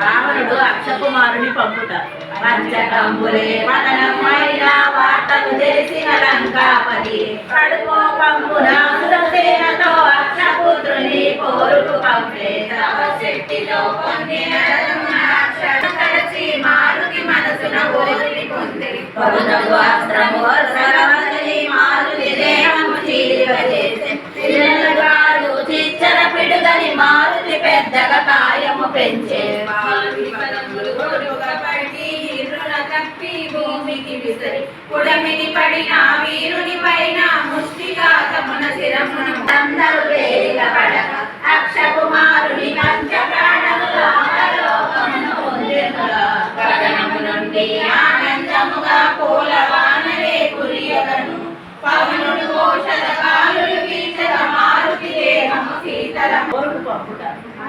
రావణుడు అక్షకుమారుని పంపుట. పంచకంబులే పతనమైన వార్తలు తెలిసిన లంకాపతి. కడుపు పంపున పెంచే తప్పి భూమికి విసరి పుడమిని పడిన వీరుని పైన ముష్టిగా తమన శిరమున అందరు వేదిక పడక అక్ష కుమారుని పంచ ప్రాణములు ఆలోకమును నుండి ఆనందముగా పూల దేహము కోరుకు పంపుట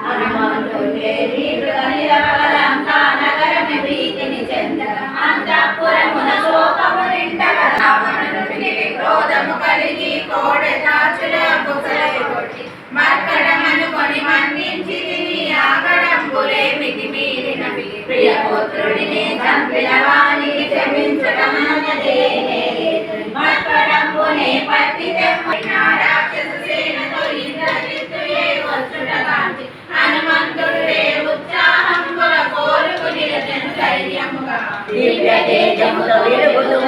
హనుమంతుడే నీటుగా నిలవగలంకా అంతఃపురమున శోకము నిండగ. క్రోధము కలిగి కోడె దాచుల కుసలై కొట్టి మర్కడమనుకొని మన్నించి తిని ఆగడంబులే మితి ప్రియపుత్రుడిని చంపిన వాణి ధైర్యముగా దివ్య తేజముతో వెలుగుతూ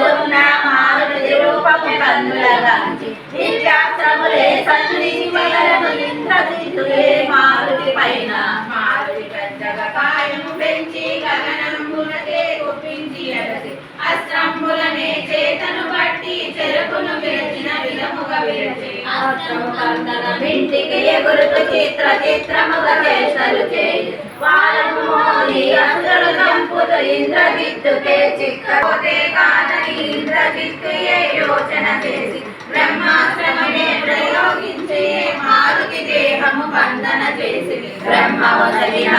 మారుతి రూపము కన్నులగాంచి దివ్యాస్త్రములే సంధించగలను ఇంద్రజిత్తులే మారుతి పైన మారుతి పెద్దగా కాయము పెంచి గగనంబులకే ఒప్పించి అలసి అస్త్రంబులనే చేతను బట్టి చెరుకును విరచిన విధముగా విరచి అస్త్రము కందన ఇంటికి ఎగురుతూ చిత్ర చిత్రముగా చేసలు చేయి వందన చేసి బ్రహ్మ వదలిన